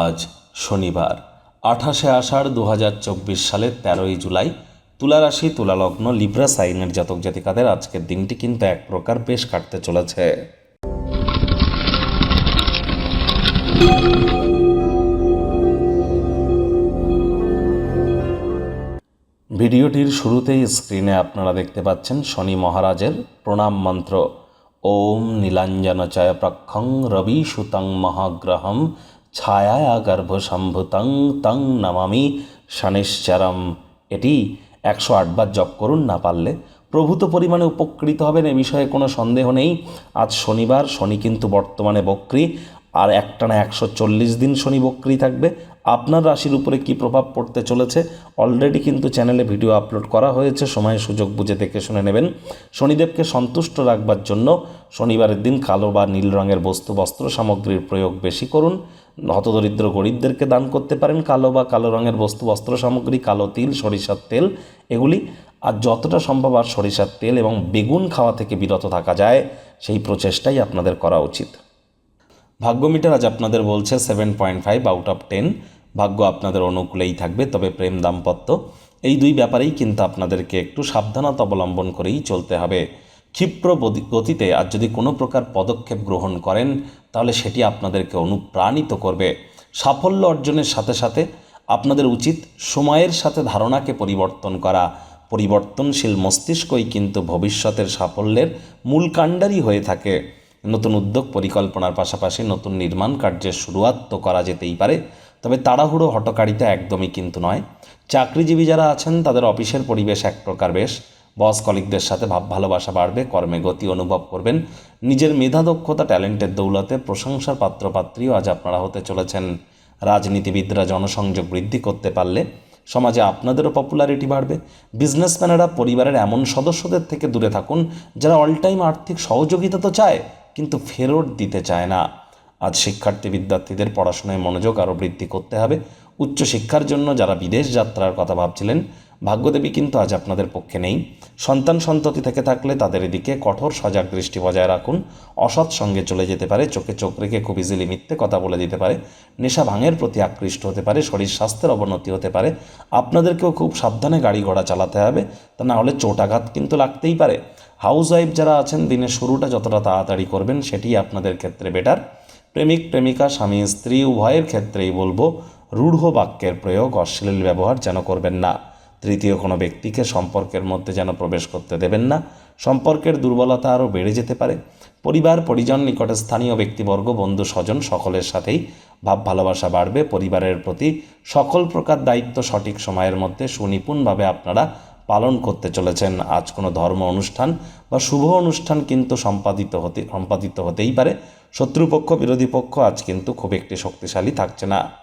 আজ শনিবার, আঠাশে আষাঢ় দু হাজার চব্বিশ সালের তেরোই জুলাই। তুলা রাশি তুলালগ্ন লিব্রা, সাইনের জাতক জাতিকাদের আজকের দিনটি কিন্তু এক প্রকার বেশ কাটতে চলেছে। ভিডিওটির শুরুতেই স্ক্রিনে আপনারা দেখতে পাচ্ছেন শনি মহারাজের প্রণাম মন্ত্র। ওম নীলাঞ্জনচয় প্রক্ষং রবি সুতং মহাগ্রহম ছায়া গর্ভসম্ভুতং তং নমামি শনিশ্চরম। এটি একশো আটবার জপ করুন না পারলে প্রভূত পরিমাণে উপকৃত হবেন, এ বিষয়ে কোনো সন্দেহ নেই। আজ শনিবার, শনি কিন্তু বর্তমানে বক্রী, আর একটানা একশো চল্লিশ দিন শনি বক্রী থাকবে। আপনার রাশির উপরে কি প্রভাব পড়তে চলেছে? অলরেডি কিন্তু চ্যানেলে ভিডিও আপলোড করা হয়েছে, সময় সুযোগ বুঝে দেখে শুনে নেবেন। শনিদেবকে সন্তুষ্ট রাখবার জন্য শনিবারের দিন কালো বা নীল রঙের বস্তু বস্ত্র সামগ্রীর প্রয়োগ বেশি করুন। হতদরিদ্র গরিবদেরকে দান করতে পারেন। কালো বা কালো রঙের বস্তু, বস্ত্র সামগ্রী, কালো তিল, সরিষার তেল এগুলি। আর যতটা সম্ভব আর সরিষার তেল এবং বেগুন খাওয়া থেকে বিরত থাকা যায়, সেই প্রচেষ্টাই আপনাদের করা উচিত। ভাগ্য মিটার আজ আপনাদের বলছে seven point five out of ten. ভাগ্য আপনাদের অনুকূলেই থাকবে, তবে প্রেম দাম্পত্য। এই দুই ব্যাপারেই কিন্তু আপনাদেরকে একটু সাবধানতা অবলম্বন করেই চলতে হবে। ক্ষিপ্র গতিতে আর যদি কোনো প্রকার পদক্ষেপ গ্রহণ করেন, তাহলে সেটি আপনাদেরকে অনুপ্রাণিত করবে। সাফল্য অর্জনের সাথে সাথে আপনাদের উচিত সময়ের সাথে ধারণাকে পরিবর্তন করা। পরিবর্তনশীল মস্তিষ্কই কিন্তু ভবিষ্যতের সাফল্যের মূল কাণ্ডারি হয়ে থাকে। নতুন উদ্যোগ পরিকল্পনার পাশাপাশি নতুন নির্মাণ কার্যের শুরুয়াত তো করা যেতেই পারে, তবে তাড়াহুড়ো হটকারিতা একদমই কিন্তু নয়। চাকরিজীবী যারা আছেন, তাদের অফিসের পরিবেশ এক প্রকার বেশ। বস কলিকদের সাথে ভাব ভালোবাসা বাড়বে, কর্মে গতি অনুভব করবেন। নিজের মেধা, দক্ষতা, ট্যালেন্টের দৌলতে প্রশংসার পাত্রপাত্রীও আজ আপনারা হতে চলেছেন। রাজনীতিবিদরা জনসংযোগ বৃদ্ধি করতে পারলে সমাজে আপনাদেরও পপুলারিটি বাড়বে। বিজনেসম্যানেরা পরিবারের এমন সদস্যদের থেকে দূরে থাকুন, যারা অল টাইম আর্থিক সহযোগিতা তো চায়, কিন্তু ফেরত দিতে চায় না। আজ শিক্ষার্থী বিদ্যার্থীদের পড়াশোনায় মনোযোগ আরও বৃদ্ধি করতে হবে। উচ্চশিক্ষার জন্য যারা বিদেশ যাত্রার কথা ভাবছিলেন ভাগ্যদেবী কিন্তু আজ আপনাদের পক্ষে নেই। সন্তান সন্ততি থেকে থাকলে তাদের এদিকে কঠোর সজাগ দৃষ্টি বজায় রাখুন। অসৎ সঙ্গে চলে যেতে পারে, চোখে চোখ রেখে খুব ইজিলি মিথ্যে কথা বলে দিতে পারে। নেশা ভাঙের প্রতি আকৃষ্ট হতে পারে, শরীর স্বাস্থ্যের অবনতি হতে পারে। আপনাদেরকেও খুব সাবধানে গাড়ি ঘোড়া চালাতে হবে, তা না হলে চোটাঘাত কিন্তু লাগতেই পারে। হাউস ওয়াইফ যারা আছেন, দিনের শুরুটা যতটা তাড়াতাড়ি করবেন, সেটি আপনাদের ক্ষেত্রে বেটার প্রেমিক, প্রেমিকা, স্বামী, স্ত্রী, উভয়ের ক্ষেত্রেই বলব, রূঢ় বাক্যের প্রয়োগ, অশ্লীল ব্যবহার যেন করবেন না। তৃতীয় কোনো ব্যক্তিকে সম্পর্কের মধ্যে যেন প্রবেশ করতে দেবেন না। সম্পর্কের দুর্বলতা আরও বেড়ে যেতে পারে। পরিবার, পরিজন, নিকটে স্থানীয় ব্যক্তিবর্গ, বন্ধু, স্বজন সকলের সাথেই ভাব ভালোবাসা বাড়বে। পরিবারের প্রতি সকল প্রকার দায়িত্ব সঠিক সময়ের মধ্যে সুনিপুণভাবে আপনারা পালন করতে চলেছেন। আজ কোনো ধর্ম অনুষ্ঠান বা শুভ অনুষ্ঠান কিন্তু সম্পাদিত হতে, সম্পাদিত হতেই পারে। শত্রুপক্ষ, বিরোধী পক্ষ আজ কিন্তু খুব একটি শক্তিশালী থাকছে না।